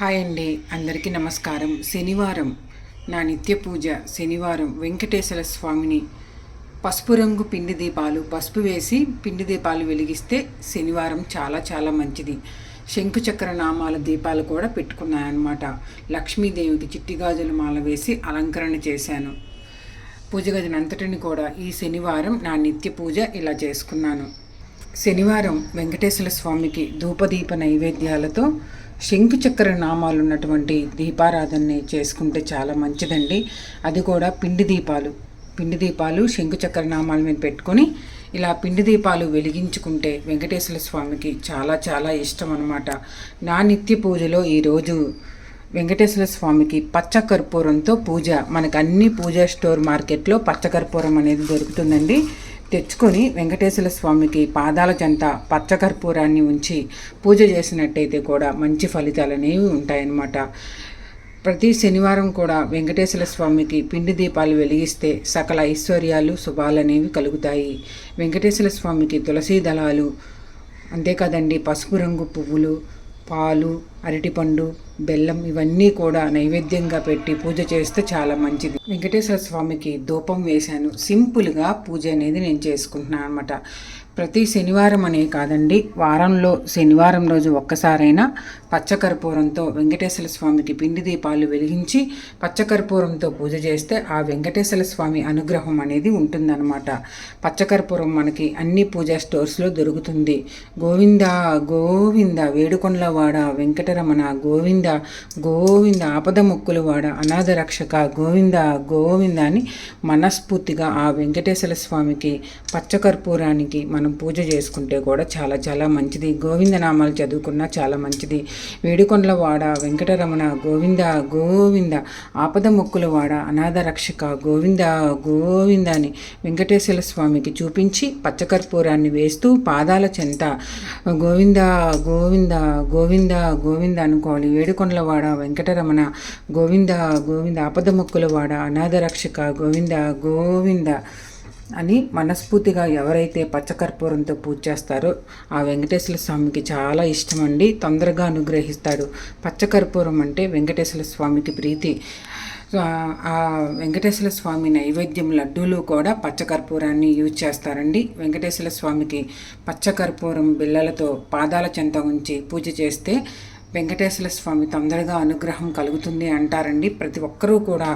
Hi అండి. అందరికీ నమస్కారం. శనివారం నా నిత్య పూజ శనివారం వెంకటేశ్వర స్వామిని పసుపు రంగు పిండి దీపాలు పసుపు వేసి పిండి దీపాలు వెలిగిస్తే శనివారం చాలా చాలా మంచిది. శంకుచక్ర నామాల దీపాలు కూడా పెట్టుకున్నాయన్నమాట. లక్ష్మీదేవికి చిట్టి గాజుల మాల వేసి అలంకరణ చేశాను. పూజ గదినంతటిని కూడా ఈ శనివారం నా నిత్య పూజ ఇలా చేసుకున్నాను. శనివారం వెంకటేశ్వర స్వామికి ధూపదీప నైవేద్యాలతో శంకుచక్ర నామాలు ఉన్నటువంటి దీపారాధనని చేసుకుంటే చాలా మంచిదండి. అది కూడా పిండి దీపాలు. పిండి దీపాలు శంకుచక్ర నామాల మీద పెట్టుకొని ఇలా పిండి దీపాలు వెలిగించుకుంటే వెంకటేశ్వర స్వామికి చాలా చాలా ఇష్టం అనమాట నా నిత్య పూజలో ఈరోజు వెంకటేశ్వర స్వామికి పచ్చ కర్పూరంతో పూజ. మనకు అన్ని పూజా స్టోర్ మార్కెట్లో పచ్చ కర్పూరం అనేది దొరుకుతుందండి. తెచ్చుకొని వెంకటేశ్వర స్వామికి పాదాల చెంత పచ్చ కర్పూరాన్ని ఉంచి పూజ చేసినట్టయితే కూడా మంచి ఫలితాలు అనేవి ఉంటాయన్నమాట. ప్రతి శనివారం కూడా వెంకటేశ్వర స్వామికి పిండి దీపాలు వెలిగిస్తే సకల ఐశ్వర్యాలు శుభాలు అనేవి కలుగుతాయి. వెంకటేశ్వర స్వామికి తులసీ దళాలు అంతేకాదండి పసుపు రంగు పువ్వులు పాలు అరటిపండు బెల్లం ఇవన్నీ కూడా నైవేద్యంగా పెట్టి పూజ చేస్తే చాలా మంచిది. వెంకటేశ్వర స్వామికి ధూపం వేశాను. సింపుల్గా పూజ అనేది నేను చేసుకుంటున్నాను అనమాట ప్రతి శనివారం అనే కాదండి వారంలో శనివారం రోజు ఒక్కసారైనా పచ్చకర్పూరంతో వెంకటేశ్వర స్వామికి పిండి దీపాలు వెలిగించి పచ్చకర్పూరంతో పూజ చేస్తే ఆ వెంకటేశ్వర స్వామి అనుగ్రహం అనేది ఉంటుందన్నమాట. పచ్చకర్పూరం మనకి అన్ని పూజా స్టోర్స్లో దొరుకుతుంది. గోవింద గోవింద వేడుకొండలవాడ వెంకటరమణ గోవింద గోవింద ఆపద ముక్కులు వాడ అనాథ రక్షక గోవింద గోవింద అని మనస్ఫూర్తిగా ఆ వెంకటేశ్వర స్వామికి పచ్చకర్పూరానికి మనం పూజ చేసుకుంటే కూడా చాలా చాలా మంచిది. గోవింద నామాలు చదువుకున్నా చాలా మంచిది. వేడుకొండల వాడ వెంకటరమణ గోవింద గోవింద ఆపద మొక్కుల వాడ అనాథ రక్షక గోవింద గోవింద అని వెంకటేశ్వర స్వామికి చూపించి పచ్చకర్పూరాన్ని వేస్తూ పాదాల చెంత గోవింద గోవింద గోవింద గోవింద అనుకోవాలి. వేడుకొండల వాడ వెంకటరమణ గోవింద గోవింద ఆపద మొక్కుల వాడ అనాథ రక్షక గోవింద గోవింద అని మనస్ఫూర్తిగా ఎవరైతే పచ్చకర్పూరంతో పూజ చేస్తారో ఆ వెంకటేశ్వర స్వామికి చాలా ఇష్టం అండి తొందరగా అనుగ్రహిస్తాడు. పచ్చకర్పూరం అంటే వెంకటేశ్వర స్వామికి ప్రీతి. ఆ వెంకటేశ్వర స్వామి నైవేద్యం లడ్డూలు కూడా పచ్చకర్పూరాన్ని యూజ్ చేస్తారండి. వెంకటేశ్వర స్వామికి పచ్చకర్పూరం బిళ్ళలతో పాదాల చెంత ఉంచి పూజ చేస్తే వెంకటేశ్వర స్వామి తొందరగా అనుగ్రహం కలుగుతుంది అంటారండి. ప్రతి ఒక్కరూ కూడా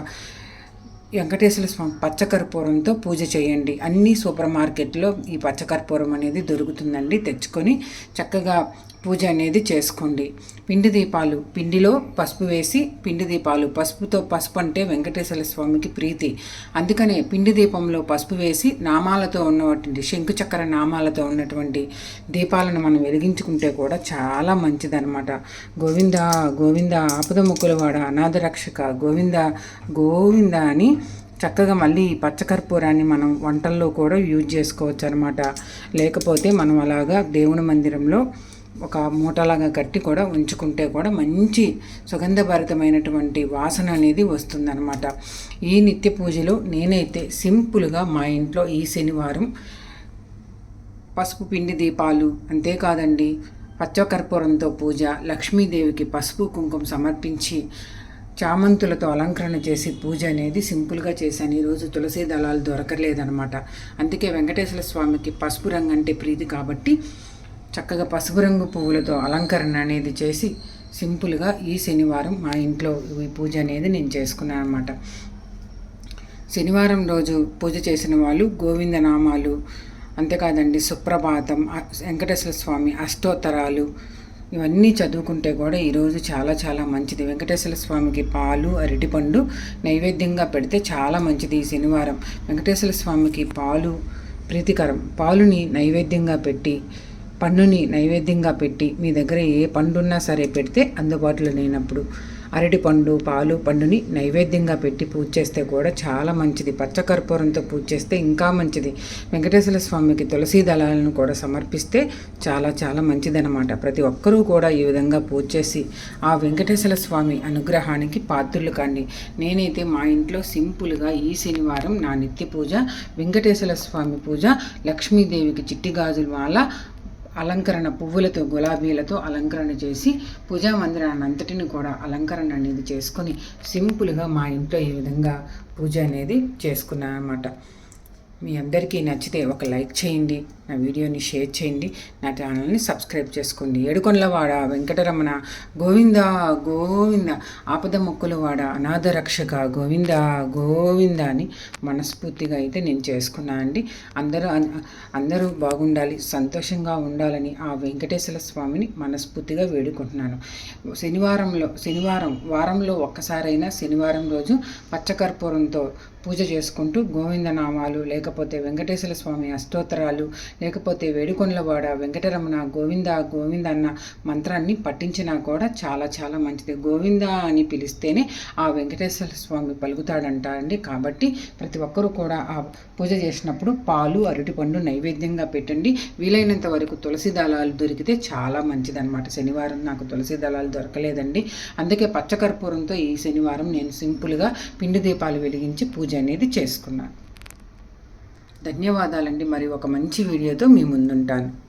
వెంకటేశ్వర స్వామి పచ్చకర్పూరంతో పూజ చేయండి. అన్ని సూపర్ మార్కెట్లో ఈ పచ్చకర్పూరం అనేది దొరుకుతుందండి. తెచ్చుకొని చక్కగా పూజ అనేది చేసుకోండి. పిండి దీపాలు పిండిలో పసుపు వేసి పిండి దీపాలు పసుపుతో పసుపు అంటే వెంకటేశ్వర స్వామికి ప్రీతి. అందుకనే పిండి దీపంలో పసుపు వేసి నామాలతో ఉన్నటువంటి శంకుచక్ర నామాలతో ఉన్నటువంటి దీపాలను మనం వెలిగించుకుంటే కూడా చాలా మంచిదనమాట గోవింద గోవింద ఆపద ముక్కులవాడ అనాథ రక్షక గోవింద గోవింద అని చక్కగా మళ్ళీ ఈ పచ్చకర్పూరాన్ని మనం వంటల్లో కూడా యూజ్ చేసుకోవచ్చు అనమాట లేకపోతే మనం అలాగా దేవుని మందిరంలో ఒక మూటలాగా కట్టి కూడా ఉంచుకుంటే కూడా మంచి సుగంధభరితమైనటువంటి వాసన అనేది వస్తుందన్నమాట. ఈ నిత్య పూజలో నేనైతే సింపుల్గా మా ఇంట్లో ఈ శనివారం పసుపు పిండి దీపాలు అంతేకాదండి పచ్చకర్పూరంతో పూజ లక్ష్మీదేవికి పసుపు కుంకుమ సమర్పించి చామంతులతో అలంకరణ చేసి పూజ అనేది సింపుల్గా చేశాను. ఈరోజు తులసి దళాలు దొరకలేదనమాట అందుకే వెంకటేశ్వర స్వామికి పసుపు రంగు అంటే ప్రీతి కాబట్టి చక్కగా పసుపు రంగు పువ్వులతో అలంకరణ అనేది చేసి సింపుల్గా ఈ శనివారం మా ఇంట్లో ఈ పూజ అనేది నేను చేసుకున్నాను అనమాట శనివారం రోజు పూజ చేసిన వాళ్ళు గోవింద నామాలు అంతేకాదండి సుప్రభాతం వెంకటేశ్వర స్వామి అష్టోత్తరాలు ఇవన్నీ చదువుకుంటే కూడా ఈరోజు చాలా చాలా మంచిది. వెంకటేశ్వర స్వామికి పాలు అరటిపండు నైవేద్యంగా పెడితే చాలా మంచిది ఈ శనివారం. వెంకటేశ్వర స్వామికి పాలు ప్రీతికరం. పాలుని నైవేద్యంగా పెట్టి పండుని నైవేద్యంగా పెట్టి మీ దగ్గర ఏ పండున్నా సరే పెడితే అందుబాటులో లేనప్పుడు అరటి పండు పాలు పండుని నైవేద్యంగా పెట్టి పూజ చేస్తే కూడా చాలా మంచిది. పచ్చకర్పూరంతో పూజ చేస్తే ఇంకా మంచిది. వెంకటేశ్వర స్వామికి తులసి దళాలను కూడా సమర్పిస్తే చాలా చాలా మంచిదన్నమాట. ప్రతి ఒక్కరూ కూడా ఈ విధంగా పూజ చేసి ఆ వెంకటేశ్వర స్వామి అనుగ్రహానికి పాత్రులు కాండి. నేనైతే మా ఇంట్లో సింపుల్గా ఈ శనివారం నా నిత్య పూజ వెంకటేశ్వర స్వామి పూజ లక్ష్మీదేవికి చిట్టి గాజుల మాల అలంకరణ పువ్వులతో గులాబీలతో అలంకరణ చేసి పూజా మందిరాన్ని అంతటిని కూడా అలంకరణ అనేది చేసుకొని సింపుల్గా మా ఇంట్లో ఈ విధంగా పూజ అనేది చేసుకున్నాను అనమాట మీ అందరికీ నచ్చితే ఒక లైక్ చేయండి. నా వీడియోని షేర్ చేయండి నా ఛానల్ని సబ్స్క్రైబ్ చేసుకోండి. ఏడుకొండలవాడ వెంకటరమణ గోవింద గోవింద ఆపద మొక్కుల వాడ అనాథ రక్షక గోవింద గోవింద అని మనస్ఫూర్తిగా అయితే నేను చేసుకున్నాను అండి. అందరూ అందరూ బాగుండాలి సంతోషంగా ఉండాలని ఆ వెంకటేశ్వర స్వామిని మనస్ఫూర్తిగా వేడుకుంటున్నాను. శనివారంలో శనివారం వారంలో ఒక్కసారైనా శనివారం రోజు పచ్చకర్పూరంతో పూజ చేసుకుంటూ గోవిందనామాలు లేకపోతే వెంకటేశ్వర స్వామి అష్టోత్తరాలు లేకపోతే వేడుకొండలవాడ వెంకటరమణ గోవింద గోవింద అన్న మంత్రాన్ని పట్టించినా కూడా చాలా చాలా మంచిది. గోవింద అని పిలిస్తేనే ఆ వెంకటేశ్వర స్వామి పలుకుతాడంట అండి. కాబట్టి ప్రతి ఒక్కరూ కూడా ఆ పూజ చేసినప్పుడు పాలు అరటిపండు నైవేద్యంగా పెట్టండి. వీలైనంత వరకు తులసి దళాలు దొరికితే చాలా మంచిదన్నమాట. శనివారం నాకు తులసి దళాలు దొరకలేదండి. అందుకే పచ్చకర్పూరంతో ఈ శనివారం నేను సింపుల్గా పిండి దీపాలు వెలిగించి పూజ అనేది చేసుకున్నాను. ధన్యవాదాలండి. మరి ఒక మంచి వీడియోతో మీ ముందుంటాను.